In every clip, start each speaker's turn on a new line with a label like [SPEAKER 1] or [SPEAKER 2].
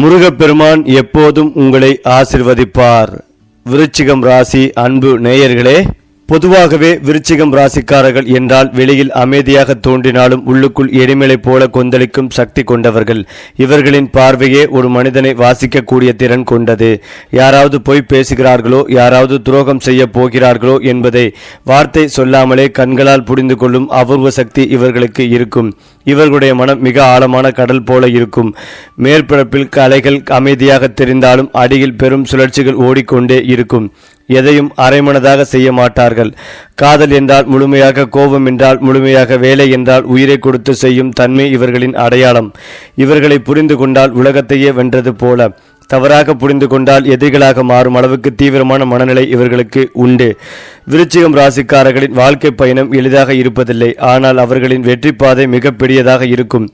[SPEAKER 1] முருகப்பெருமான் எப்போதும் உங்களை ஆசிர்வதிப்பார். விருச்சிகம் ராசி அன்பு நேயர்களே பொதுவாகவே விருச்சிகம் ராசிக்காரர்கள் என்றால் வெளியில் அமைதியாக தோன்றினாலும் உள்ளுக்குள் எரிமலை போல கொந்தளிக்கும் சக்தி கொண்டவர்கள். இவர்களின் பார்வையே ஒரு மனிதனை வாசிக்கக்கூடிய திறன் கொண்டது. யாராவது பொய் பேசுகிறார்களோ யாராவது துரோகம் செய்ய போகிறார்களோ என்பதை வார்த்தை சொல்லாமலே கண்களால் புரிந்து கொள்ளும் அபூர்வ சக்தி இவர்களுக்கு இருக்கும். இவர்களுடைய மனம் மிக ஆழமான கடல் போல இருக்கும். மேற்பரப்பில் கலைகள் அமைதியாக தெரிந்தாலும் அடியில் பெரும் சுழற்சிகள் ஓடிக்கொண்டே இருக்கும். எதையும் அரைமனதாக செய்ய மாட்டார்கள். காதல் என்றால் முழுமையாக கோபம் என்றால் முழுமையாக வேலை என்றால் உயிரை கொடுத்து செய்யும் தன்மை இவர்களின் அடையாளம். இவர்களை புரிந்து கொண்டால் உலகத்தையே வென்றது போல. தவறாக புரிந்து கொண்டால் எதிரிகளாக மாறும் அளவுக்கு தீவிரமான மனநிலை இவர்களுக்கு உண்டு. விருச்சிகம் ராசிக்காரர்களின் வாழ்க்கை பயணம் எளிதாக இருப்பதில்லை. ஆனால் அவர்களின் வெற்றி பாதை மிகப்பெரியதாக இருக்கும்.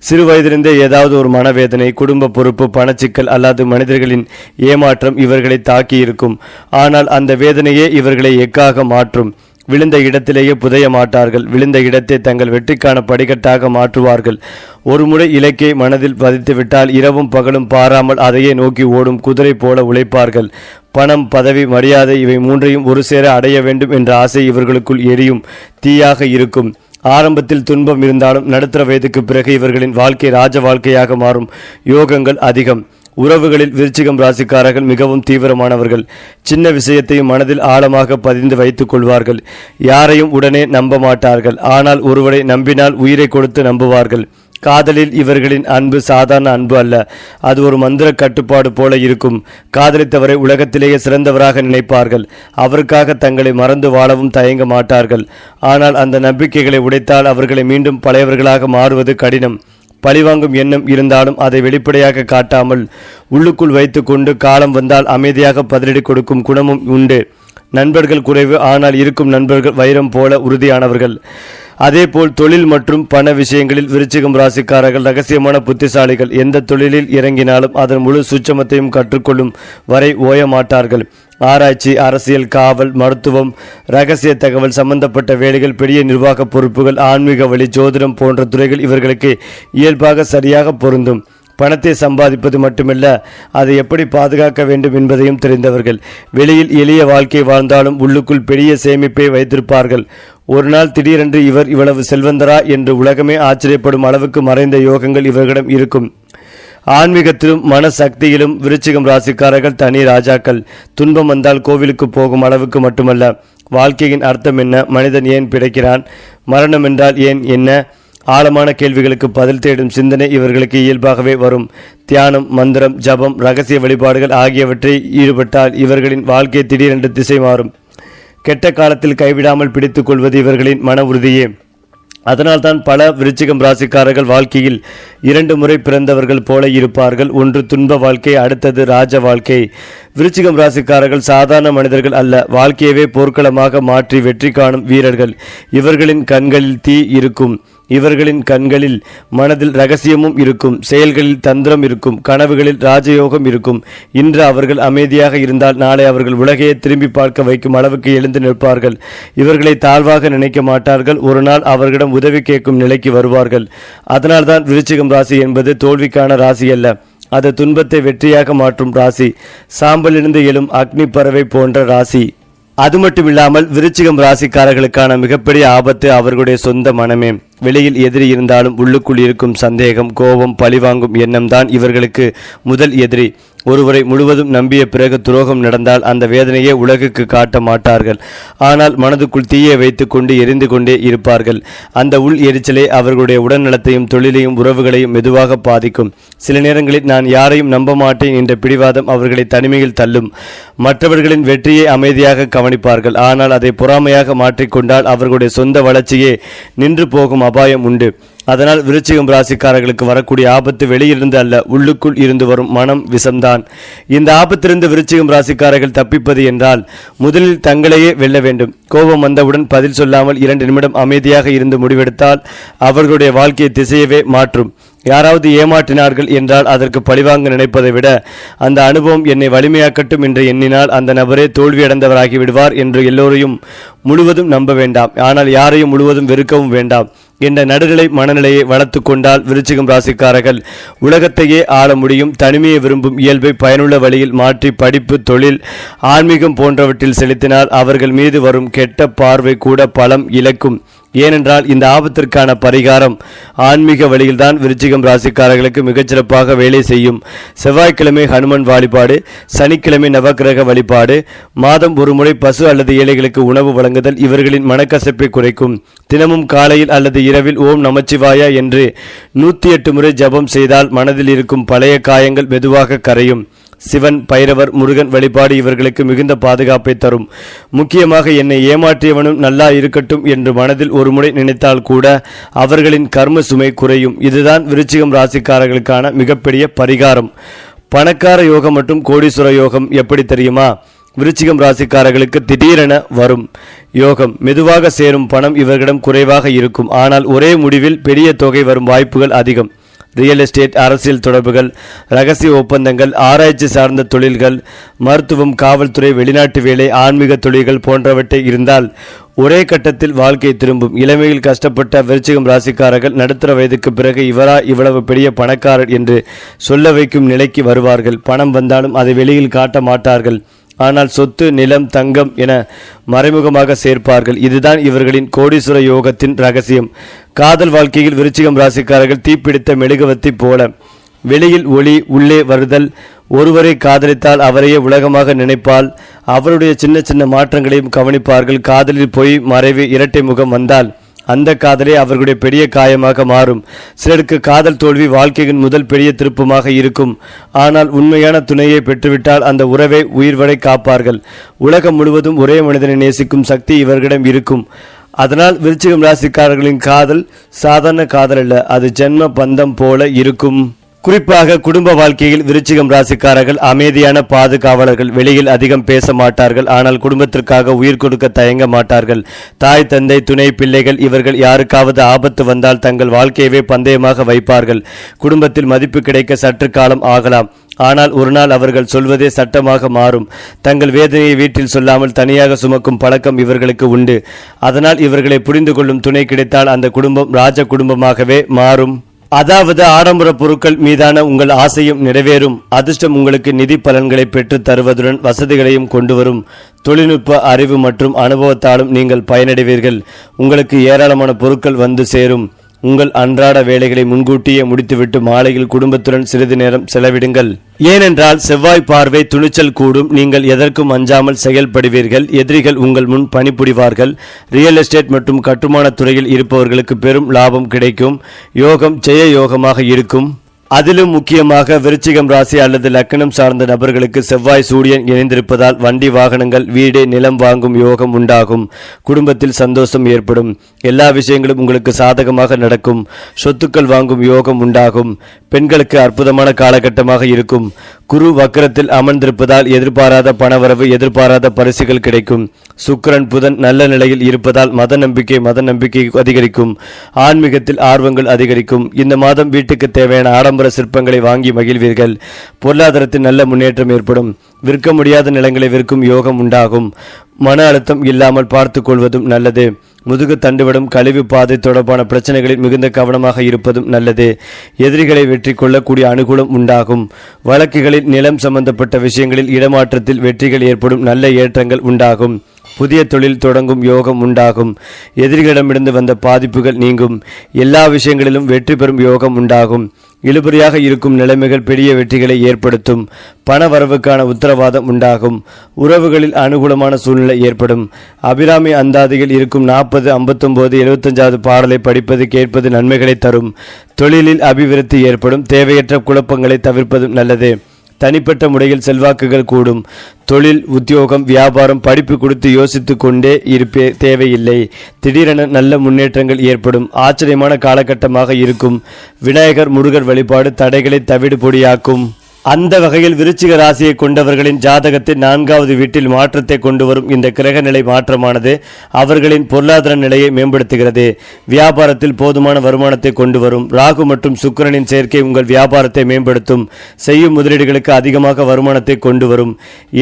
[SPEAKER 1] சிறு வயதிலிருந்தே ஏதாவது ஒரு மனவேதனை குடும்ப பொறுப்பு பணச்சிக்கல் அல்லது மனிதர்களின் ஏமாற்றம் இவர்களை தாக்கி இருக்கும். ஆனால் அந்த வேதனையே இவர்களை எக்காக மாற்றும்? விழுந்த இடத்திலேயே புதைய மாட்டார்கள். விழுந்த இடத்தை தங்கள் வெற்றிக்கான படிக்கட்டாக மாற்றுவார்கள். ஒருமுறை இலக்கை மனதில் பதித்துவிட்டால் இரவும் பகலும் பாராமல் அதையே நோக்கி ஓடும் குதிரை போல உழைப்பார்கள். பணம் பதவி மரியாதை இவை மூன்றையும் ஒரு சேர அடைய வேண்டும் என்ற ஆசை இவர்களுக்குள் எரியும் தீயாக இருக்கும். ஆரம்பத்தில் துன்பம் இருந்தாலும் நடுத்தர வயதுக்கு பிறகு இவர்களின் வாழ்க்கை ராஜ வாழ்க்கையாக மாறும். யோகங்கள் அதிகம். உறவுகளில் விருச்சிகம் ராசிக்காரர்கள் மிகவும் தீவிரமானவர்கள். சின்ன விஷயத்தையும் மனதில் ஆழமாக பதிந்து வைத்துக் கொள்வார்கள். யாரையும் உடனே நம்ப மாட்டார்கள். ஆனால் ஒருவரை நம்பினால் உயிரை கொடுத்து நம்புவார்கள். காதலில் இவர்களின் அன்பு சாதாரண அன்பு அல்ல. அது ஒரு மந்திர கட்டுப்பாடு போல இருக்கும். காதலித்தவரை உலகத்திலேயே சிறந்தவராக நினைப்பார்கள். அவருக்காக தங்களை மறந்து வாழவும் தயங்க மாட்டார்கள். ஆனால் அந்த நம்பிக்கைகளை உடைத்தால் அவர்களை மீண்டும் பழையவர்களாக மாறுவது கடினம். பழிவாங்கும் எண்ணம் இருந்தாலும் அதை வெளிப்படையாக காட்டாமல் உள்ளுக்குள் வைத்துக்கொண்டு காலம் வந்தால் அமைதியாக பதிலடி கொடுக்கும் குணமும் உண்டு. நண்பர்கள் குறைவு ஆனால் இருக்கும் நண்பர்கள் வைரம் போல உறுதியானவர்கள். அதேபோல் தொழில் மற்றும் பண விஷயங்களில் விருச்சிகம் ராசிக்காரர்கள் ரகசியமான புத்திசாலிகள் எந்த தொழிலில் இறங்கினாலும் அதன் முழு சுச்சமத்தையும் கற்றுக்கொள்ளும் வரை ஓய மாட்டார்கள் ஆராய்ச்சி அரசியல் காவல் மருத்துவம் ரகசிய தகவல் சம்பந்தப்பட்ட வேலைகள் பெரிய நிர்வாக பொறுப்புகள் ஆன்மீக வழி ஜோதிடம் போன்ற துறைகள் இவர்களுக்கு இயல்பாக சரியாக பொருந்தும். பணத்தை சம்பாதிப்பது மட்டுமல்ல அதை எப்படி பாதுகாக்க வேண்டும் என்பதையும் தெரிந்தவர்கள். வெளியில் எளிய வாழ்க்கை வாழ்ந்தாலும் உள்ளுக்குள் பெரிய சேமிப்பை வைத்திருப்பார்கள். ஒரு நாள் திடீரென்று இவர் இவ்வளவு செல்வந்தரா என்று உலகமே ஆச்சரியப்படும் அளவுக்கு மறைந்த யோகங்கள் இவர்களிடம் இருக்கும். ஆன்மீகத்திலும் மனசக்தியிலும் விருச்சிகம் ராசிக்காரர்கள் தனி ராஜாக்கள். துன்பம் வந்தால் கோவிலுக்கு போகும் அளவுக்கு மட்டுமல்ல. வாழ்க்கையின் அர்த்தம் என்ன? மனிதன் ஏன் பிடைக்கிறான் மரணம் என்றால் ஏன் என்ன? ஆழமான கேள்விகளுக்கு பதில் தேடும் சிந்தனை இவர்களுக்கு இயல்பாகவே வரும். தியானம் மந்திரம் ஜபம் ரகசிய வழிபாடுகள் ஆகியவற்றை ஈடுபட்டால் இவர்களின் வாழ்க்கை திடீரென்று திசை மாறும். கெட்ட காலத்தில் கைவிடாமல் பிடித்துக் கொள்வது இவர்களின் மன உறுதியே. அதனால்தான் பல விருச்சிகம் ராசிக்காரர்கள் வாழ்க்கையில் இரண்டு முறை பிறந்தவர்கள் போல இருப்பார்கள். ஒன்று துன்ப வாழ்க்கை அடுத்தது ராஜ வாழ்க்கை. விருச்சிகம் ராசிக்காரர்கள் சாதாரண மனிதர்கள் அல்ல. வாழ்க்கையவே போர்க்களமாக மாற்றி வெற்றி காணும் வீரர்கள். இவர்களின் கண்களில் தீ இருக்கும். இவர்களின் கண்களில் மனதில் ரகசியமும் இருக்கும் செயல்களில் தந்திரம் இருக்கும் கனவுகளில் ராஜயோகம் இருக்கும். இன்று அவர்கள் அமைதியாக இருந்தால் நாளை அவர்கள் உலகையே திரும்பி பார்க்க வைக்கும் அளவுக்கு எழுந்து நிற்பார்கள். இவர்களை தாழ்வாக நினைக்க மாட்டார்கள். ஒரு நாள் அவர்களிடம் உதவி கேட்கும் நிலைக்கு வருவார்கள். அதனால்தான் விருச்சிகம் ராசி என்பது தோல்விக்கான ராசி அல்ல. அது துன்பத்தை வெற்றியாக மாற்றும் ராசி. சாம்பலிருந்து எழும் அக்னி பறவை போன்ற ராசி. அது மட்டும் இல்லாமல் விருச்சிகம் ராசிக்காரர்களுக்கான மிகப்பெரிய ஆபத்து அவர்களுடைய சொந்த மனமே. வெளியில் எதிரி இருந்தாலும் உள்ளுக்குள் இருக்கும் சந்தேகம் கோபம் பழிவாங்கும் எண்ணம் தான் இவர்களுக்கு முதல் எதிரி. ஒருவரை முழுவதும் நம்பிய பிறகு துரோகம் நடந்தால் அந்த வேதனையை உலகுக்கு காட்ட மாட்டார்கள். ஆனால் மனதுக்குள் தீயை வைத்துக்கொண்டு எரிந்து கொண்டே இருப்பார்கள். அந்த உள் எரிச்சலே அவர்களுடைய உடல்நலத்தையும் தொழிலையும் உறவுகளையும் மெதுவாக பாதிக்கும். சில நேரங்களில் நான் யாரையும் நம்ப மாட்டேன் என்ற பிடிவாதம் அவர்களை தனிமையில் தள்ளும். மற்றவர்களின் வெற்றியை அமைதியாக கவனிப்பார்கள். ஆனால் அதை பொறாமையாக மாற்றிக்கொண்டால் அவர்களுடைய சொந்த வளர்ச்சியே நின்று போகும் அபாயம் உண்டு. அதனால் விருச்சிகம் ராசிக்காரர்களுக்கு வரக்கூடிய ஆபத்து வெளியிலிருந்து அல்ல உள்ளுக்குள் இருந்து வரும் மனம் விஷம்தான். இந்த ஆபத்திலிருந்து விருச்சிகம் ராசிக்காரர்கள் தப்பிப்பது என்றால் முதலில் தங்களையே வெல்ல வேண்டும். கோபம் வந்தவுடன் பதில் சொல்லாமல் இரண்டு நிமிடம் அமைதியாக இருந்து முடிவெடுத்தால் அவர்களுடைய வாழ்க்கையை திசையவே மாற்றும். யாராவது ஏமாற்றினார்கள் என்றால் அதற்கு பழிவாங்க நினைப்பதை விட அந்த அனுபவம் என்னை வலிமையாக்கட்டும் என்று எண்ணினால் அந்த நபரே தோல்வியடைந்தவராகி விடுவார் என்று எல்லோரையும் முழுவதும் நம்ப வேண்டாம். ஆனால் யாரையும் முழுவதும் வெறுக்கவும் வேண்டாம். என்ற நடுநிலை மனநிலையை வளர்த்து கொண்டால் விருச்சிகம் ராசிக்காரர்கள் உலகத்தையே ஆள முடியும். தனிமையை விரும்பும் இயல்பை பயனுள்ள வழியில் மாற்றி படிப்பு தொழில் ஆன்மீகம் போன்றவற்றில் செலுத்தினால் அவர்கள் மீது வரும் கெட்ட பார்வை கூட பலம் இழக்கும். ஏனென்றால் இந்த ஆபத்திற்கான பரிகாரம் ஆன்மீக வழியில்தான் விருச்சிகம் ராசிக்காரர்களுக்கு மிகச்சிறப்பாக வேலை செய்யும். செவ்வாய்க்கிழமை ஹனுமன் வழிபாடு சனிக்கிழமை நவக்கிரக வழிபாடு மாதம் ஒரு முறை பசு அல்லது ஏழைகளுக்கு உணவு வழங்குதல் இவர்களின் மனக்கசப்பை குறைக்கும். தினமும் காலையில் அல்லது இரவில் ஓம் நமச்சிவாயா என்று நூற்றி எட்டு முறை ஜபம் செய்தால் மனதில் இருக்கும் பழைய காயங்கள் மெதுவாக கரையும். சிவன் பைரவர் முருகன் வழிபாடு இவர்களுக்கு மிகுந்த பாதுகாப்பை தரும். முக்கியமாக என்னை ஏமாற்றியவனும் நல்லா இருக்கட்டும் என்று மனதில் ஒருமுறை நினைத்தால் கூட அவர்களின் கர்ம சுமை குறையும். இதுதான் விருச்சிகம் ராசிக்காரர்களுக்கான மிகப்பெரிய பரிகாரம். பணக்கார யோகம் மற்றும் கோடீஸ்வர யோகம் எப்படி தெரியுமா? விருச்சிகம் ராசிக்காரர்களுக்கு திடீரென வரும் யோகம். மெதுவாக சேரும் பணம் இவர்களிடம் குறைவாக இருக்கும். ஆனால் ஒரே முடிவில் பெரிய தொகை வரும் வாய்ப்புகள் அதிகம். ரியல் எஸ்டேட் அரசியல் தொடர்புகள் ரகசிய ஒப்பந்தங்கள் ஆராய்ச்சி சார்ந்த தொழில்கள் மருத்துவம் காவல்துறை வெளிநாட்டு வேலை ஆன்மீக தொழில்கள் போன்றவற்றை இருந்தால் ஒரே கட்டத்தில் வாழ்க்கை திரும்பும். இளமையில் கஷ்டப்பட்ட விருச்சிகம் ராசிக்காரர்கள் நடுத்தர வயதுக்கு பிறகு இவரா இவ்வளவு பெரிய பணக்காரர் என்று சொல்ல வைக்கும் நிலைக்கு வருவார்கள். பணம் வந்தாலும் அதை வெளியில் காட்ட மாட்டார்கள். ஆனால் சொத்து நிலம் தங்கம் என மறைமுகமாக சேர்ப்பார்கள். இதுதான் இவர்களின் கோடீஸ்வர யோகத்தின் ரகசியம். காதல் வாழ்க்கையில் விருச்சிகம் ராசிக்காரர்கள் தீப்பிடித்த மெழுகுவத்தி போல. வெளியில் ஒளி உள்ளே வருதல். ஒருவரை காதலித்தால் அவரையே உலகமாக நினைப்பால். அவருடைய சின்ன சின்ன மாற்றங்களையும் கவனிப்பார்கள். காதலில் பொய் மறைவு இரட்டை முகம் வந்தால். அந்த காதலே அவர்களுடைய பெரிய காயமாக மாறும். சிலருக்கு காதல் தோல்வி வாழ்க்கையின் முதல் பெரிய திருப்பமாக இருக்கும். ஆனால் உண்மையான துணையை பெற்றுவிட்டால் அந்த உறவை உயிர்வரை காப்பார்கள். உலகம் முழுவதும் ஒரே மனிதனை நேசிக்கும் சக்தி இவர்களிடம் இருக்கும். அதனால் விருச்சிகம் ராசிக்காரர்களின் காதல் சாதாரண காதல் அல்ல. அது ஜென்ம பந்தம் போல இருக்கும். குறிப்பாக குடும்ப வாழ்க்கையில் விருச்சிகம் ராசிக்காரர்கள் அமைதியான பாதுகாவலர்கள் வெளியில் அதிகம் பேச மாட்டார்கள் ஆனால் குடும்பத்திற்காக உயிர் கொடுக்க தயங்க மாட்டார்கள். தாய் தந்தை துணை பிள்ளைகள் இவர்கள் யாருக்காவது ஆபத்து வந்தால் தங்கள் வாழ்க்கையவே பந்தயமாக வைப்பார்கள். குடும்பத்தில் மதிப்பு கிடைக்க சற்று காலம் ஆகலாம். ஆனால் ஒரு நாள் அவர்கள் சொல்வதே சட்டமாக மாறும். தங்கள் வேதனையை வீட்டில் சொல்லாமல் தனியாக சுமக்கும் பழக்கம் இவர்களுக்கு உண்டு. அதனால் இவர்களை புரிந்து கொள்ளும் துணை கிடைத்தால் அந்த குடும்பம் ராஜ குடும்பமாகவே மாறும். அதாவது ஆடம்பர பொருட்கள் மீதான உங்கள் ஆசையும் நிறைவேறும். அதிர்ஷ்டம் உங்களுக்கு நிதி பலன்களை பெற்று தருவதுடன் வசதிகளையும் கொண்டு வரும் தொழில்நுட்ப அறிவு மற்றும் அனுபவத்தாலும் நீங்கள் பயனடைவீர்கள். உங்களுக்கு ஏராளமான பொருட்கள் வந்து சேரும். உங்கள் அன்றாட வேலைகளை முன்கூட்டியே முடித்துவிட்டு மாலையில் குடும்பத்துடன் சிறிது நேரம் செலவிடுங்கள். ஏனென்றால் செவ்வாய் பார்வை துணிச்சல் கூடும். நீங்கள் எதற்கும் அஞ்சாமல் செயல்படுவீர்கள். எதிரிகள் உங்கள் முன் பணிபுரிவார்கள். ரியல் எஸ்டேட் மற்றும் கட்டுமானத் துறையில் இருப்பவர்களுக்கு பெரும் லாபம் கிடைக்கும். யோகம் ஜெய யோகமாக இருக்கும். அதிலும் முக்கியமாக விருச்சிகம் ராசி அல்லது லக்கணம் சார்ந்த நபர்களுக்கு செவ்வாய் சூரியன் இணைந்திருப்பதால் வண்டி வாகனங்கள் வீடு நிலம் வாங்கும் யோகம் உண்டாகும். குடும்பத்தில் சந்தோஷம் ஏற்படும். எல்லா விஷயங்களும் உங்களுக்கு சாதகமாக நடக்கும். சொத்துக்கள் வாங்கும் யோகம் உண்டாகும். பெண்களுக்கு அற்புதமான காலகட்டமாக இருக்கும். குரு வக்கரத்தில் அமர்ந்திருப்பதால் எதிர்பாராத பணவரவு எதிர்பாராத பரிசுகள் கிடைக்கும். சுக்கரன் புதன் நல்ல நிலையில் இருப்பதால் மத நம்பிக்கை மத நம்பிக்கை அதிகரிக்கும். ஆன்மீகத்தில் ஆர்வங்கள் அதிகரிக்கும். இந்த மாதம் வீட்டுக்கு தேவையான ஆடம்பர சிற்பங்களை வாங்கி மகிழ்வீர்கள். பொருளாதாரத்தில் நல்ல முன்னேற்றம் ஏற்படும். விற்க முடியாத நிலங்களை விற்கும் யோகம் உண்டாகும். மன அழுத்தம் இல்லாமல் பார்த்து கொள்வதும் நல்லது. முதுகு தண்டுவிடும் கழிவு பாதை தொடர்பான பிரச்சனைகளில் மிகுந்த கவனமாக இருப்பதும் நல்லது. எதிரிகளை வெற்றி கொள்ளக்கூடிய அனுகூலம் உண்டாகும். வழக்குகளில் நிலம் சம்பந்தப்பட்ட விஷயங்களில் இடமாற்றத்தில் வெற்றிகள் ஏற்படும். நல்ல ஏற்றங்கள் உண்டாகும். புதிய தொழில் தொடங்கும் யோகம் உண்டாகும். எதிரிகளிடமிருந்து வந்த பாதிப்புகள் நீங்கும். எல்லா விஷயங்களிலும் வெற்றி பெறும் யோகம் உண்டாகும். இழுபறியாக இருக்கும் நிலைமைகள் பெரிய வெற்றிகளை ஏற்படுத்தும். பண வரவுக்கான உத்தரவாதம் உண்டாகும். உறவுகளில் அனுகூலமான சூழ்நிலை ஏற்படும். அபிராமி அந்தாதியில் இருக்கும் நாற்பது ஐம்பத்தொம்போது எழுபத்தஞ்சாவது பாடலை படிப்பது கேட்பது நன்மைகளை தரும். தொழிலில் அபிவிருத்தி ஏற்படும். தேவையற்ற குழப்பங்களை தவிர்ப்பதும் நல்லது. தனிப்பட்ட முறையில் செல்வாக்குகள் கூடும். தொழில் உத்தியோகம் வியாபாரம் படிப்பு கொடுத்து யோசித்து கொண்டே இருப்பே தேவையில்லை. திடீரென நல்ல முன்னேற்றங்கள் ஏற்படும். ஆச்சரியமான காலகட்டமாக இருக்கும். விநாயகர் முருகர் வழிபாடு தடைகளை தவிடு பொடியாக்கும். அந்த வகையில் விருச்சிக ராசியை கொண்டவர்களின் ஜாதகத்தின் நான்காவது வீட்டில் மாற்றத்தை கொண்டு வரும் இந்த கிரக நிலை மாற்றமானது அவர்களின் பொருளாதார நிலையை மேம்படுத்துகிறது. வியாபாரத்தில் போதுமான வருமானத்தை கொண்டு வரும் ராகு மற்றும் சுக்கிரனின் சேர்க்கை உங்கள் வியாபாரத்தை மேம்படுத்தும். செய்யும் முதலீடுகளுக்கு அதிகமாக வருமானத்தை கொண்டு வரும்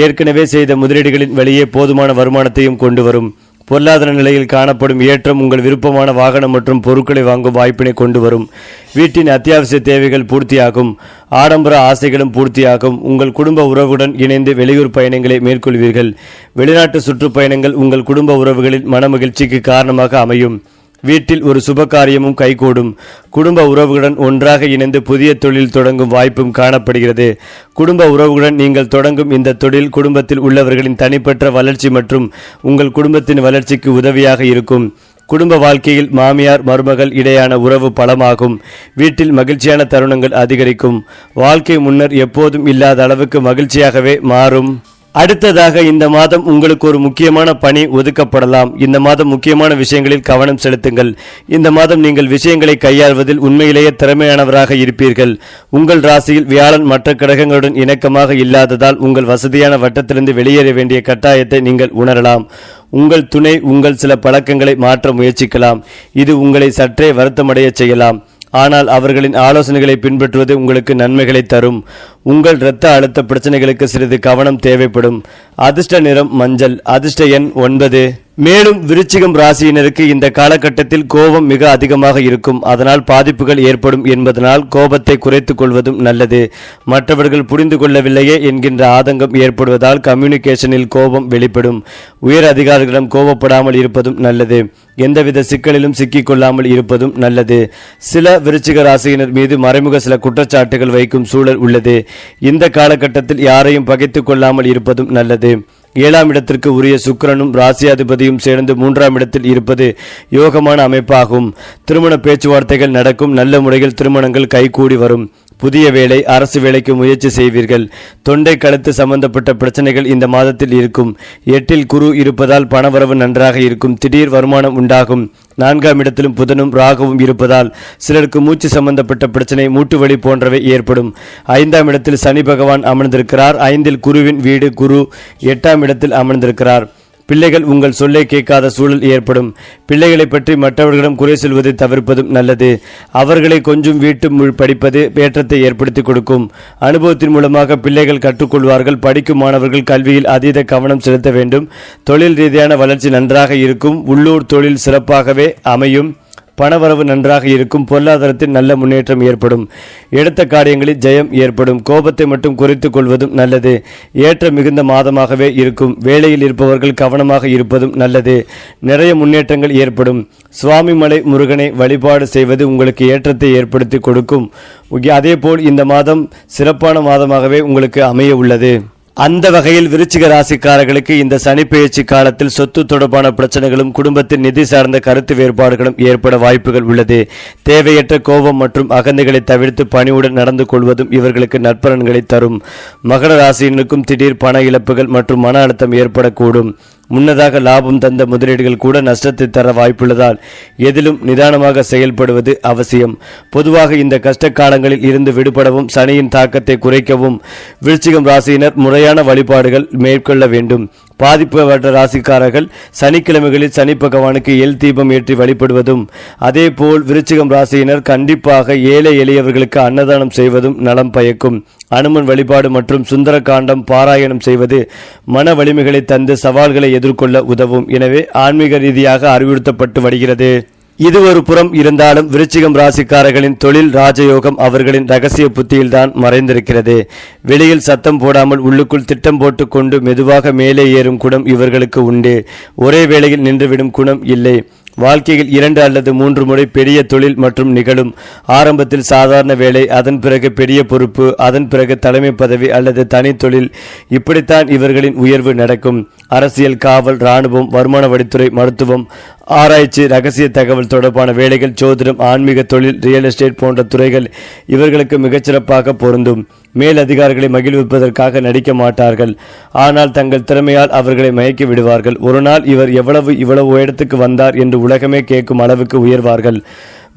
[SPEAKER 1] ஏற்கனவே செய்த முதலீடுகளின் வெளியே போதுமான வருமானத்தையும் கொண்டு வரும் பொருளாதார நிலையில் காணப்படும் ஏற்றம் உங்கள் விருப்பமான வாகனம் மற்றும் பொருட்களை வாங்கும் வாய்ப்பினை கொண்டு வரும் வீட்டின் அத்தியாவசிய தேவைகள் பூர்த்தியாகும். ஆடம்பர ஆசைகளும் பூர்த்தியாகும். உங்கள் குடும்ப உறவுடன் இணைந்து வெளியூர் பயணங்களை மேற்கொள்வீர்கள். வெளிநாட்டு சுற்றுப்பயணங்கள் உங்கள் குடும்ப உறவுகளில் மனமகிழ்ச்சிக்கு காரணமாக அமையும். வீட்டில் ஒரு சுபகாரியமும் கைகூடும். குடும்ப உறவுகளுடன் ஒன்றாக இணைந்து புதிய தொழில் தொடங்கும் வாய்ப்பும் காணப்படுகிறது. குடும்ப உறவுகளுடன் நீங்கள் தொடங்கும் இந்த தொழில் குடும்பத்தில் உள்ளவர்களின் தனிப்பட்ட வளர்ச்சி மற்றும் உங்கள் குடும்பத்தின் வளர்ச்சிக்கு உதவியாக இருக்கும். குடும்ப வாழ்க்கையில் மாமியார் மருமகள் இடையான உறவு பலமாகும். வீட்டில் மகிழ்ச்சியான தருணங்கள் அதிகரிக்கும். வாழ்க்கை முன்னர் எப்போதும் இல்லாத அளவுக்கு மகிழ்ச்சியாகவே மாறும். அடுத்ததாக இந்த மாதம் உங்களுக்கு ஒரு முக்கியமான பணி ஒதுக்கப்படலாம். இந்த மாதம் முக்கியமான விஷயங்களில் கவனம் செலுத்துங்கள். இந்த மாதம் நீங்கள் விஷயங்களை கையாள்வதில் உண்மையிலேயே திறமையானவராக இருப்பீர்கள். உங்கள் ராசியில் வியாழன் மற்ற கிரகங்களுடன் இணக்கமாக இல்லாததால் உங்கள் வசதியான வட்டத்திலிருந்து வெளியேற வேண்டிய கட்டாயத்தை நீங்கள் உணரலாம். உங்கள் துணை உங்கள் சில பழக்கங்களை மாற்ற முயற்சிக்கலாம். இது உங்களை சற்றே வருத்தமடைய செய்யலாம். ஆனால் அவர்களின் ஆலோசனைகளை பின்பற்றுவது உங்களுக்கு நன்மைகளை தரும். உங்கள் இரத்த அழுத்த பிரச்சனைகளுக்கு சிறிது கவனம் தேவைப்படும். அதிர்ஷ்ட நிறம் மஞ்சள். அதிர்ஷ்ட எண் ஒன்பது. மேலும் விருச்சிகம் ராசியினருக்கு இந்த காலகட்டத்தில் கோபம் மிக அதிகமாக இருக்கும். அதனால் பாதிப்புகள் ஏற்படும் என்பதனால் கோபத்தை குறைத்துக் கொள்வதும் நல்லது. மற்றவர்கள் புரிந்து கொள்ளவில்லையே என்கின்ற ஆதங்கம் ஏற்படுவதால் கம்யூனிகேஷனில் கோபம் வெளிப்படும். உயர் அதிகாரிகளிடம் கோபப்படாமல் இருப்பதும் நல்லது. எந்தவித சிக்கலிலும் சிக்கிக்கொள்ளாமல் இருப்பதும் நல்லது. சில விருச்சிக ராசியினர் மீது மறைமுக சில குற்றச்சாட்டுகள் வைக்கும் சூழல் உள்ளது. இந்த காலகட்டத்தில் யாரையும் பகைத்துக் கொள்ளாமல் இருப்பதும் நல்லது. ஏழாம் இடத்திற்கு உரிய சுக்கரனும் ராசியாதிபதியும் சேர்ந்து மூன்றாம் இடத்தில் இருப்பது யோகமான அமைப்பாகும். திருமண பேச்சுவார்த்தைகள் நடக்கும். நல்ல முறையில் திருமணங்கள் கைகூடி வரும். புதிய வேலை அரசு வேலைக்கு முயற்சி செய்வீர்கள். தொண்டை கழுத்து சம்பந்தப்பட்ட பிரச்சனைகள் இந்த மாதத்தில் இருக்கும். எட்டில் குரு இருப்பதால் பணவரவு நன்றாக இருக்கும். திடீர் வருமானம் உண்டாகும். நான்காம் இடத்திலும் புதனும் ராகுவும் இருப்பதால் சிலருக்கு மூச்சு சம்பந்தப்பட்ட பிரச்சனை மூட்டு வலி போன்றவை ஏற்படும். ஐந்தாம் இடத்தில் சனி பகவான் அமர்ந்திருக்கிறார். ஐந்தில் குருவின் வீடு குரு எட்டாம் இடத்தில் அமர்ந்திருக்கிறார். பிள்ளைகள் உங்கள் சொல்லை கேட்காத சூழல் ஏற்படும். பிள்ளைகளை பற்றி மற்றவர்களிடம் குறை சொல்வதை தவிர்ப்பதும் நல்லது. அவர்களை கொஞ்சம் வீட்டு மு- படிப்பது ஏற்றத்தை ஏற்படுத்தி கொடுக்கும். அனுபவத்தின் மூலமாக பிள்ளைகள் கற்றுக்கொள்வார்கள். படிக்கும் மாணவர்கள் கல்வியில் அதீத கவனம் செலுத்த வேண்டும். தொழில் ரீதியான வளர்ச்சி நன்றாக இருக்கும். உள்ளூர் தொழில் சிறப்பாகவே அமையும். பணவரவு நன்றாக இருக்கும். பொருளாதாரத்தில் நல்ல முன்னேற்றம் ஏற்படும். எடுத்த காரியங்களில் ஜெயம் ஏற்படும். கோபத்தை மட்டும் குறைத்துக் கொள்வதும் நல்லது. ஏற்ற மிகுந்த மாதமாகவே இருக்கும். வேலையில் இருப்பவர்கள் கவனமாக இருப்பதும் நல்லது. நிறைய முன்னேற்றங்கள் ஏற்படும். சுவாமிமலை முருகனை வழிபாடு செய்வது உங்களுக்கு ஏற்றத்தை ஏற்படுத்தி கொடுக்கும். அதேபோல் இந்த மாதம் சிறப்பான மாதமாகவே உங்களுக்கு அமைய உள்ளது. அந்த வகையில் விருச்சிக ராசிக்காரர்களுக்கு இந்த சனிப்பெயர்ச்சி காலத்தில் சொத்து தொடர்பான பிரச்சனைகளும் குடும்பத்தின் நிதி சார்ந்த கருத்து வேறுபாடுகளும் ஏற்பட வாய்ப்புகள் உள்ளது. தேவையற்ற கோபம் மற்றும் அகந்தைகளை தவிர்த்து பணிவுடன் நடந்து கொள்வதும் இவர்களுக்கு நற்பலன்களை தரும். மகர ராசியினருக்கும் திடீர் பண இழப்புகள் மற்றும் மன அழுத்தம் ஏற்படக்கூடும். முன்னதாக லாபம் தந்த முதலீடுகள் கூட நஷ்டத்தை தர வாய்ப்புள்ளதால் எதிலும் நிதானமாக செயல்படுவது அவசியம். பொதுவாக இந்த கஷ்ட காலங்களில் இருந்து விடுபடவும் சனியின் தாக்கத்தை குறைக்கவும் விருச்சிகம் ராசியினர் முறையான வழிபாடுகள் மேற்கொள்ள வேண்டும். பாதிக்கப்பட்ட ராசிக்காரர்கள் சனிக்கிழமைகளில் சனி பகவானுக்கு எல் தீபம் ஏற்றி வழிபடுவதும் அதேபோல் விருச்சிகம் ராசியினர் கண்டிப்பாக ஏழை எளியவர்களுக்கு அன்னதானம் செய்வதும் நலம் பயக்கும். அனுமன் வழிபாடு மற்றும் சுந்தர காண்டம் பாராயணம் செய்வது மன வலிமைகளை தந்து சவால்களை எதிர்கொள்ள உதவும். எனவே ஆன்மீக ரீதியாக அறிவுறுத்தப்பட்டு வருகிறது. இது ஒரு புறம் இருந்தாலும் விருச்சிகம் ராசிக்காரர்களின் தொழில் ராஜயோகம் அவர்களின் ரகசிய புத்தியில்தான் மறைந்திருக்கிறது. வெளியில் சத்தம் போடாமல் உள்ளுக்குள் திட்டம் போட்டுக்கொண்டு மெதுவாக மேலே ஏறும் குணம் இவர்களுக்கு உண்டு. ஒரே வேளையில் நின்றுவிடும் குணம் இல்லை. வாழ்க்கையில் இரண்டு அல்லது மூன்று முறை பெரிய தொழில் மற்றும் நிகழும். ஆரம்பத்தில் சாதாரண வேலை அதன் பிறகு பெரிய பொறுப்பு அதன் பிறகு தலைமை பதவி அல்லது தனி தொழில். இப்படித்தான் இவர்களின் உயர்வு நடக்கும். அரசியல் காவல் இராணுவம் வருமான வரித்துறை மருத்துவம் ஆராய்ச்சி ரகசிய தகவல் தொடர்பான வேலைகள் ஜோதிடம் ஆன்மீக தொழில் ரியல் எஸ்டேட் போன்ற துறைகள் இவர்களுக்கு மிகச்சிறப்பாக பொருந்தும். மேல் அதிகாரிகளை மகிழ்விப்பதற்காக நடிக்க மாட்டார்கள். ஆனால் தங்கள் திறமையால் அவர்களை மயக்கி விடுவார்கள். ஒரு நாள் இவர் எவ்வளவு இவ்வளவு உயரத்துக்கு வந்தார் என்று உலகமே கேட்கும் அளவுக்கு உயர்வார்கள்.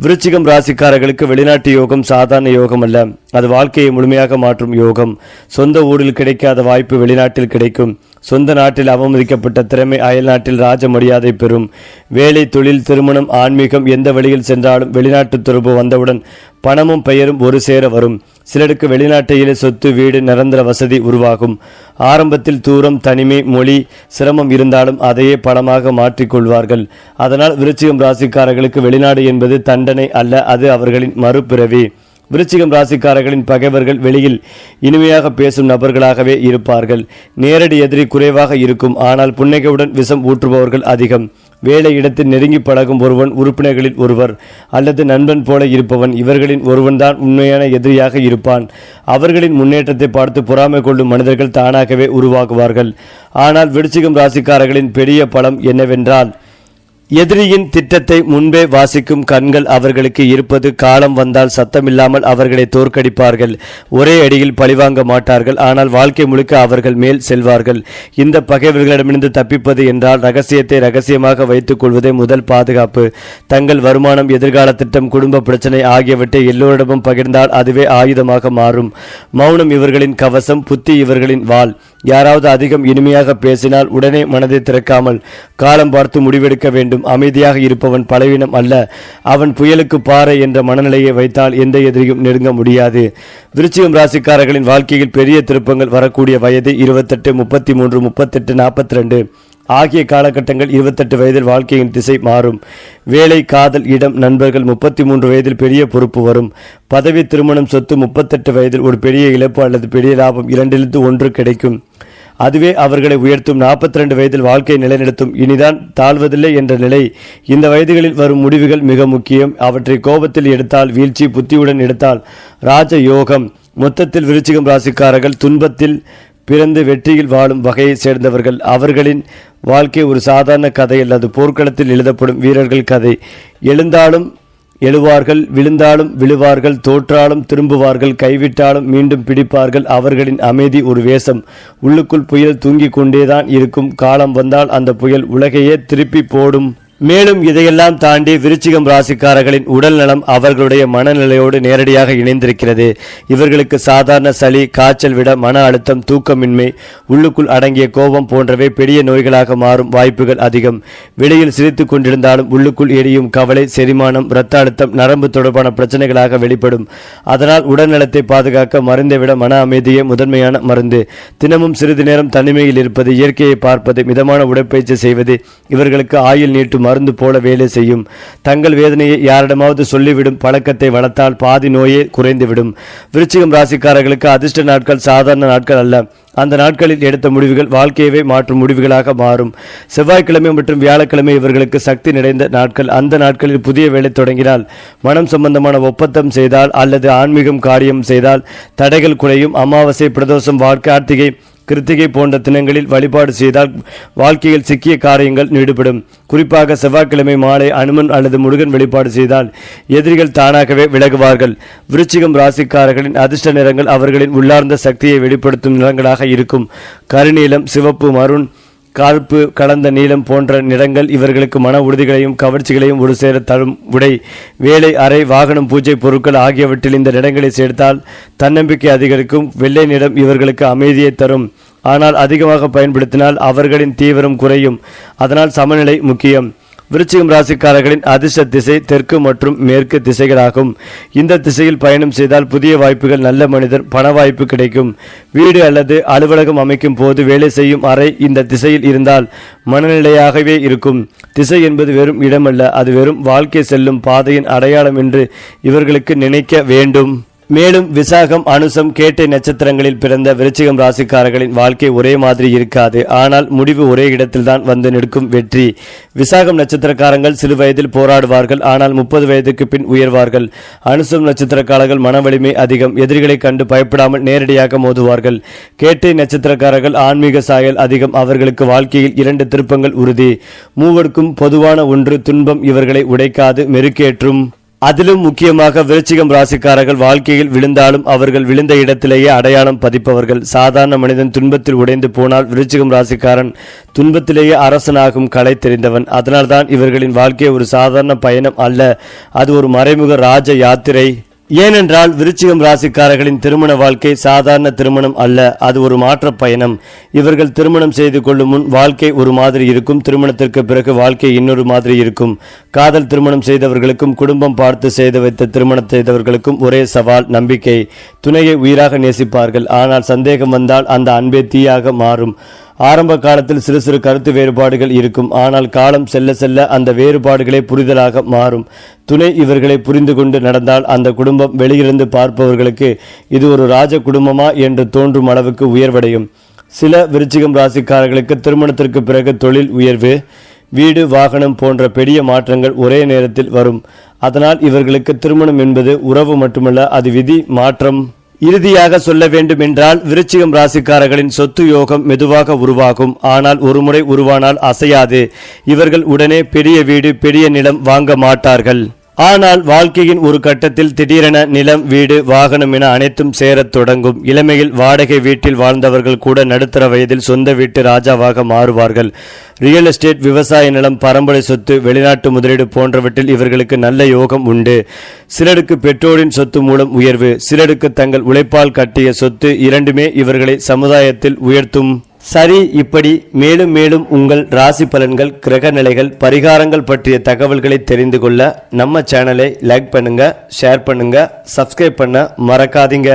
[SPEAKER 1] விருச்சிகம் ராசிக்காரர்களுக்கு வெளிநாட்டு யோகம் சாதாரண யோகம் அல்ல. அது வாழ்க்கையை முழுமையாக மாற்றும் யோகம். சொந்த ஊரில் கிடைக்காத வாய்ப்பு வெளிநாட்டில் கிடைக்கும். சொந்த நாட்டில் அவமதிக்கப்பட்ட திறமை அயல் நாட்டில் ராஜ மரியாதை பெறும். வேலை தொழில் திருமணம் ஆன்மீகம் எந்த வழியில் சென்றாலும் வெளிநாட்டு தொடர்பு வந்தவுடன் பணமும் பெயரும் ஒரு சேர வரும். சிலருக்கு வெளிநாட்டையிலே சொத்து வீடு நிரந்தர வசதி உருவாகும். ஆரம்பத்தில் தூரம் தனிமை மொழி சிரமம் இருந்தாலும் அதையே பணமாக மாற்றிக்கொள்வார்கள் அதனால் விருச்சிகம் ராசிக்காரர்களுக்கு வெளிநாடு என்பது தண்டனை அல்ல அது அவர்களின் மறுபிறவி. விருச்சிகம் ராசிக்காரர்களின் பகைவர்கள் வெளியில் இனிமையாக பேசும் நபர்களாகவே இருப்பார்கள். நேரடி எதிரி குறைவாக இருக்கும். ஆனால் புன்னகையுடன் விஷம் ஊற்றுபவர்கள் அதிகம். வேலை இடத்தில் நெருங்கி பழகும் ஒருவன் உறுப்பினர்களில் ஒருவர் அல்லது நண்பன் போல இருப்பவன் இவர்களின் ஒருவன்தான் உண்மையான எதிரியாக இருப்பான். அவர்களின் முன்னேற்றத்தை பார்த்து பொறாமை கொள்ளும் மனிதர்கள் தானாகவே உருவாகுவார்கள். ஆனால் விருச்சிகம் ராசிக்காரர்களின் பெரிய பலம் என்னவென்றால் எதிரியின் திட்டத்தை முன்பே வாசிக்கும் கண்கள் அவர்களுக்கு இருப்பது காலம் வந்தால் சத்தமில்லாமல் அவர்களை தோற்கடிப்பார்கள். ஒரே அடியில் பழிவாங்க மாட்டார்கள். ஆனால் வாழ்க்கை முழுக்க அவர்கள் மேல் செல்வார்கள். இந்த பகைவர்களிடமிருந்து தப்பிப்பது என்றால் ரகசியத்தை ரகசியமாக வைத்துக் கொள்வதே முதல் பாதுகாப்பு. தங்கள் வருமானம் எதிர்கால திட்டம் குடும்ப பிரச்சனை ஆகியவற்றை எல்லோரிடமும் பகிர்ந்தால் அதுவே ஆயுதமாக மாறும். மௌனம் இவர்களின் கவசம் புத்தி இவர்களின் வாள். யாராவது அதிகம் இனிமையாக பேசினால் உடனே மனதை திறக்காமல் காலம் பார்த்து முடிவெடுக்க வேண்டும். அமைதியாக இருப்பவன் பலவீனம் அல்ல. அவன் புயலுக்கு பாறை என்ற மனநிலையை வைத்தால் எந்த எதிரியும் நெருங்க முடியாது. விருச்சிகம் ராசிக்காரர்களின் வாழ்க்கையில் பெரிய திருப்பங்கள் வரக்கூடிய வயது இருபத்தெட்டு முப்பத்தி மூன்று முப்பத்தெட்டு நாற்பத்தி ரெண்டு ஆகிய காலகட்டங்கள் இருபத்தெட்டு வயதில் வாழ்க்கையின் திசை மாறும். வேலை காதல் இடம் நண்பர்கள் முப்பத்தி மூன்று வயதில் பெரிய பொறுப்பு வரும். பதவி திருமணம் சொத்து முப்பத்தெட்டு வயதில் ஒரு பெரிய இழப்பு அல்லது பெரிய லாபம் இரண்டிலிருந்து ஒன்று கிடைக்கும். அதுவே அவர்களை உயர்த்தும் நாற்பத்தி ரெண்டு வயதில் வாழ்க்கையை நிலைநிறுத்தும். இனிதான் தாழ்வதில்லை என்ற நிலை. இந்த வயதுகளில் வரும் முடிவுகள் மிக முக்கியம். அவற்றை கோபத்தில் எடுத்தால் வீழ்ச்சி புத்தியுடன் எடுத்தால் ராஜ யோகம். மொத்தத்தில் விருச்சிகம் ராசிக்காரர்கள் துன்பத்தில் பிறந்து வெற்றியில் வாழும் வகையை சேர்ந்தவர்கள். அவர்களின் வாழ்க்கை ஒரு சாதாரண கதை அல்லது போர்க்களத்தில் எழுதப்படும் வீரர்கள் கதை. எழுந்தாலும் எழுவார்கள் விழுந்தாலும் விழுவார்கள் தோற்றாலும் திரும்புவார்கள் கைவிட்டாலும் மீண்டும் பிடிப்பார்கள். அவர்களின் அமைதி ஒரு வேஷம். உள்ளுக்குள் புயல் தூங்கிக் கொண்டேதான் இருக்கும். காலம் வந்தால் அந்த புயல் உலகையே திருப்பி போடும். மேலும் இதையெல்லாம் தாண்டி விருச்சிகம் ராசிக்காரர்களின் உடல் நலம் அவர்களுடைய மனநிலையோடு நேரடியாக இணைந்திருக்கிறது. இவர்களுக்கு சாதாரண சளி காய்ச்சல் விட மன அழுத்தம் தூக்கமின்மை உள்ளுக்குள் அடங்கிய கோபம் போன்றவை பெரிய நோய்களாக மாறும் வாய்ப்புகள் அதிகம். வெளியில் சிரித்துக் கொண்டிருந்தாலும் உள்ளுக்குள் எரியும் கவலை செரிமானம் இரத்த அழுத்தம் நரம்பு தொடர்பான பிரச்சனைகளாக வெளிப்படும். அதனால் உடல்நலத்தை பாதுகாக்க மருந்தை விட மன அமைதியே முதன்மையான மருந்து. தினமும் சிறிது நேரம் தனிமையில் இருப்பது இயற்கையை பார்ப்பது மிதமான உடற்பயிற்சி செய்வது இவர்களுக்கு ஆயுள் நீட்டும் மருந்து போல வேலை செய்யும். தங்கள் வேதனையை யாரிடமாவது சொல்லிவிடும். பழக்கத்தை வளர்த்தால் பாதி நோயே குறைந்துவிடும். விருச்சிகம் ராசிக்காரர்களுக்கு அதிர்ஷ்ட நாட்கள் சாதாரண நாட்கள் அல்ல. அந்த நாட்களில் எடுத்த முடிவுகள் வாழ்க்கையவே மாற்றும் முடிவுகளாக மாறும். செவ்வாய்க்கிழமை மற்றும் வியாழக்கிழமை இவர்களுக்கு சக்தி நிறைந்த நாட்கள். அந்த நாட்களில் புதிய வேலை தொடங்கினால் மனம் சம்பந்தமான ஒப்பந்தம் செய்தால் அல்லது ஆன்மீகம் காரியம் செய்தால் தடைகள் குறையும். அமாவாசை பிரதோஷம் வாழ்க்கை கார்த்திகை கிருத்திகை போன்ற தினங்களில் வழிபாடு செய்தால் வாழ்க்கையில் சிக்கிய காரியங்கள் நீடுபடும். குறிப்பாக செவ்வாய்க்கிழமை மாலை அனுமன் அல்லது முருகன் வழிபாடு செய்தால் எதிரிகள் தானாகவே விலகுவார்கள். விருச்சிகம் ராசிக்காரர்களின் அதிர்ஷ்ட நிறங்கள் அவர்களின் உள்ளார்ந்த சக்தியை வெளிப்படுத்தும் நிறங்களாக இருக்கும். கருநீலம் சிவப்பு மருண் காழ்ப்பு கடந்த நீளம் போன்ற நிறங்கள் இவர்களுக்கு மன உறுதிகளையும் கவர்ச்சிகளையும் ஒரு சேர தரும் உடை. வேலை அறை வாகனம் பூஜை பொருட்கள் ஆகியவற்றில் இந்த நிறங்களை சேர்த்தால் தன்னம்பிக்கை அதிகரிக்கும் வெள்ளை நிறம் இவர்களுக்கு அமைதியை தரும். ஆனால் அதிகமாக பயன்படுத்தினால் அவர்களின் தீவிரம் குறையும். அதனால் சமநிலை முக்கியம். விருச்சிகம் ராசிக்காரர்களின் அதிர்ஷ்ட திசை தெற்கு மற்றும் மேற்கு திசைகளாகும். இந்த திசையில் பயணம் செய்தால் புதிய வாய்ப்புகள் நல்ல மனிதர் பண வாய்ப்பு கிடைக்கும். வீடு அல்லது அலுவலகம் அமைக்கும் போது வேலை செய்யும் அறை இந்த திசையில் இருந்தால் மனநிலையாகவே இருக்கும். திசை என்பது வெறும் இடமல்ல அது வெறும் வாழ்க்கை செல்லும் பாதையின் அடையாளம் என்று இவர்களுக்கு நினைக்க வேண்டும். மேலும் விசாகம் அனுசம் கேட்டை நட்சத்திரங்களில் பிறந்த விருச்சிகம் ராசிக்காரர்களின் வாழ்க்கை ஒரே மாதிரி இருக்காது. ஆனால் முடிவு ஒரே இடத்தில்தான் வந்து நிற்கும் வெற்றி. விசாகம் நட்சத்திரக்காரங்கள் சிறு வயதில் போராடுவார்கள். ஆனால் முப்பது வயதுக்கு பின் உயர்வார்கள். அனுசம் நட்சத்திரக்காரர்கள் மன வலிமை அதிகம். எதிரிகளை கண்டு பயப்படாமல் நேரடியாக மோதுவார்கள். கேட்டை நட்சத்திரக்காரர்கள் ஆன்மீக சாயல் அதிகம். அவர்களுக்கு வாழ்க்கையில் இரண்டு திருப்பங்கள் உறுதி. மூவருக்கும் பொதுவான ஒன்று துன்பம் இவர்களை உடைக்காது மெருக்கேற்றும் அதிலும் முக்கியமாக விருச்சிகம் ராசிக்காரர்கள் வாழ்க்கையில் விழுந்தாலும் அவர்கள் விழுந்த இடத்திலேயே அடையாளம் பதிப்பவர்கள். சாதாரண மனிதன் துன்பத்தில் உடைந்து போனால் விருச்சிகம் ராசிக்காரன் துன்பத்திலேயே அரசனாகும் கலை தெரிந்தவன். அதனால்தான் இவர்களின் வாழ்க்கை ஒரு சாதாரண பயணம் அல்ல. அது ஒரு மறைமுக ராஜ யாத்திரை. ஏனென்றால் விருச்சிகம் ராசிக்காரர்களின் திருமண வாழ்க்கை சாதாரண திருமணம் அல்ல அது ஒரு மாற்ற பயணம். இவர்கள் திருமணம் செய்து கொள்ளும் முன் வாழ்க்கை ஒரு மாதிரி இருக்கும் திருமணத்திற்கு பிறகு வாழ்க்கை இன்னொரு மாதிரி இருக்கும். காதல் திருமணம் செய்தவர்களுக்கும் குடும்பம் பார்த்து செய்து வைத்த திருமணம் செய்தவர்களுக்கும் ஒரே சவால் நம்பிக்கை. துணையை உயிராக நேசிப்பார்கள் ஆனால் சந்தேகம் வந்தால் அந்த அன்பே தீயாக மாறும். ஆரம்ப காலத்தில் சிறு சிறு கருத்து வேறுபாடுகள் இருக்கும். ஆனால் காலம் செல்ல செல்ல அந்த வேறுபாடுகளே புரிதலாக மாறும். துணை இவர்களை புரிந்து கொண்டு நடந்தால் அந்த குடும்பம் வெளியிருந்து பார்ப்பவர்களுக்கு இது ஒரு ராஜ குடும்பமா என்று தோன்றும் அளவுக்கு உயர்வடையும். சில விருச்சிகம் ராசிக்காரர்களுக்கு திருமணத்திற்கு பிறகு தொழில் உயர்வு வீடு வாகனம் போன்ற பெரிய மாற்றங்கள் ஒரே நேரத்தில் வரும். அதனால் இவர்களுக்கு திருமணம் என்பது உறவு மட்டுமல்ல அது விதி மாற்றம் இறுதியாக சொல்ல வேண்டும் என்றால் விருச்சிகம் ராசிக்காரர்களின் சொத்து யோகம் மெதுவாக உருவாகும். ஆனால் ஒருமுறை உருவானால் அசையாது. இவர்கள் உடனே பெரிய வீடு பெரிய நிலம் வாங்க மாட்டார்கள். ஆனால் வாழ்க்கையின் ஒரு கட்டத்தில் திடீரென நிலம் வீடு வாகனம் என அனைத்தும் சேரத் தொடங்கும். இளமையில் வாடகை வீட்டில் வாழ்ந்தவர்கள் கூட நடுத்தர வயதில் சொந்த வீட்டு ராஜாவாக மாறுவார்கள். ரியல் எஸ்டேட் விவசாய நிலம் பரம்பரை சொத்து வெளிநாட்டு முதலீடு போன்றவற்றில் இவர்களுக்கு நல்ல யோகம் உண்டு. சிலருக்கு பெற்றோரின் சொத்து மூலம் உயர்வு சிலருக்கு தங்கள் உழைப்பால் கட்டிய சொத்து இரண்டுமே இவர்களை சமுதாயத்தில் உயர்த்தும். சரி இப்படி மேலும் மேலும் உங்கள் ராசி பலன்கள் கிரக நிலைகள் பரிகாரங்கள் பற்றிய தகவல்களை தெரிந்து கொள்ள நம்ம சேனலை லைக் பண்ணுங்க ஷேர் பண்ணுங்க சப்ஸ்கிரைப் பண்ண மறக்காதீங்க.